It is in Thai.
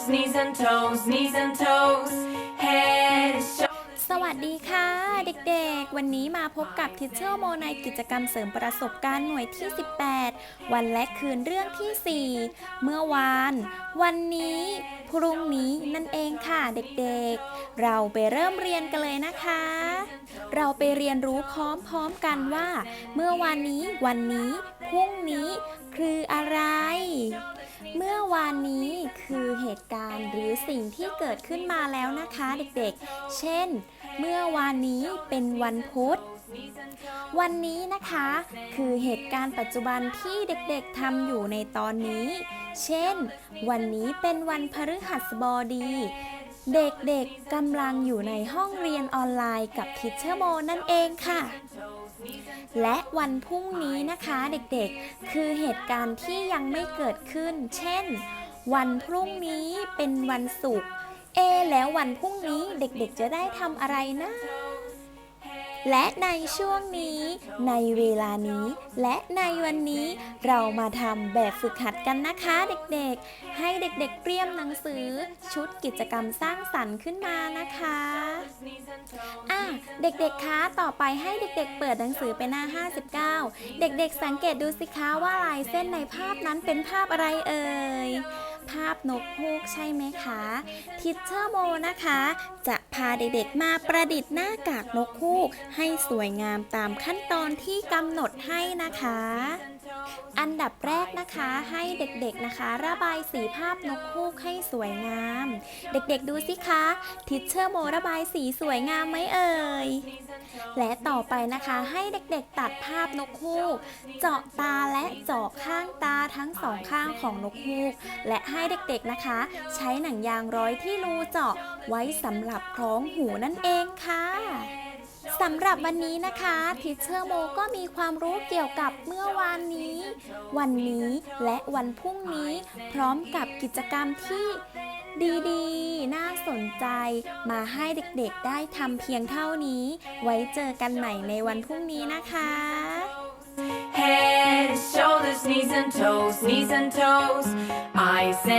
shoulders, knees and toes, knees and toes, head, shoulders. สวัสดีค่ะ เด็กๆ วันนี้มาพบกับทิชเชอร์โมในกิจกรรมเสริมประสบการณ์หน่วยที่ 18 วันและคืนเรื่องที่ 4 เมื่อวาน วันนี้ พรุ่งนี้นั่นเองค่ะเด็กๆ เราไปเริ่มเรียนกันเลยนะคะ เราไปเรียนรู้พร้อมๆกันว่า เมื่อวานนี้วันนี้ พรุ่งนี้ คืออะไร เมื่อวานนี้คือ ตุการณ์หรือสิ่งที่เกิดขึ้นมาแล้วนะคะเด็กๆ เช่น เมื่อวานนี้เป็นวันพุธ วันนี้นะคะ คือเหตุการณ์ปัจจุบันที่เด็กๆทำอยู่ในตอนนี้ เช่น วันนี้เป็นวันพฤหัสบดี เด็กๆกำลังอยู่ในห้องเรียนออนไลน์กับทิชเชอร์โมนั่นเองค่ะและวันพรุ่งนี้นะคะเด็กๆ คือเหตุการณ์ที่ยังไม่เกิดขึ้น เช่น วันพรุ่งนี้เป็นวันศุกร์เอ แล้ววันพรุ่งนี้เด็กๆจะได้ทำอะไรนะ และในช่วงนี้ ในเวลานี้ และในวันนี้เรามาทำแบบฝึกหัดกันนะคะเด็กๆ ให้เด็กๆเตรียมหนังสือชุดกิจกรรมสร้างสรรค์ขึ้นมานะคะอะเด็กๆ คะ ต่อไปให้เด็กๆ เปิดหนังสือไปหน้า 59 เด็กๆ สังเกตดูสิคะว่าลายเส้นในภาพนั้นเป็นภาพอะไรเอ่ยาพนกฮูกใช่ไหมคะทิชเชอร์โมนะคะ จะพาเด็กๆมาประดิษฐ์หน้ากากนกฮูก ให้สวยงามตามขั้นตอนที่กำหนดให้นะคะ อันดับแรกนะคะให้เด็กๆนะคะ ระบายสีภาพนกฮูกให้สวยงาม เด็กๆดูสิคะทิชเชอร์โมระบายสีสวยงามไหมเอ่ยและต่อไปนะคะให้เด็กๆตัดภาพนกฮูก เจาะตาและเจาะข้างตาทั้งสองข้างของนกฮูก และให้เด็กๆนะคะ ใช้หนังยางร้อยที่รูเจาะไว้สำหรับคล้องหูนั่นเองค่ะ สำหรับวันนี้นะคะทิเชอร์โมก็มีความรู้เกี่ยวกับเมื่อวานนี้ วันนี้และวันพรุ่งนี้ พร้อมกับกิจกรรมที่ดีๆ น่าสนใจ มาให้เด็กๆได้ทำเพียงเท่านี้ ไว้เจอกันใหม่ในวันพรุ่งนี้นะคะ Head, shoulders, knees and toes, knees and toes, eyes and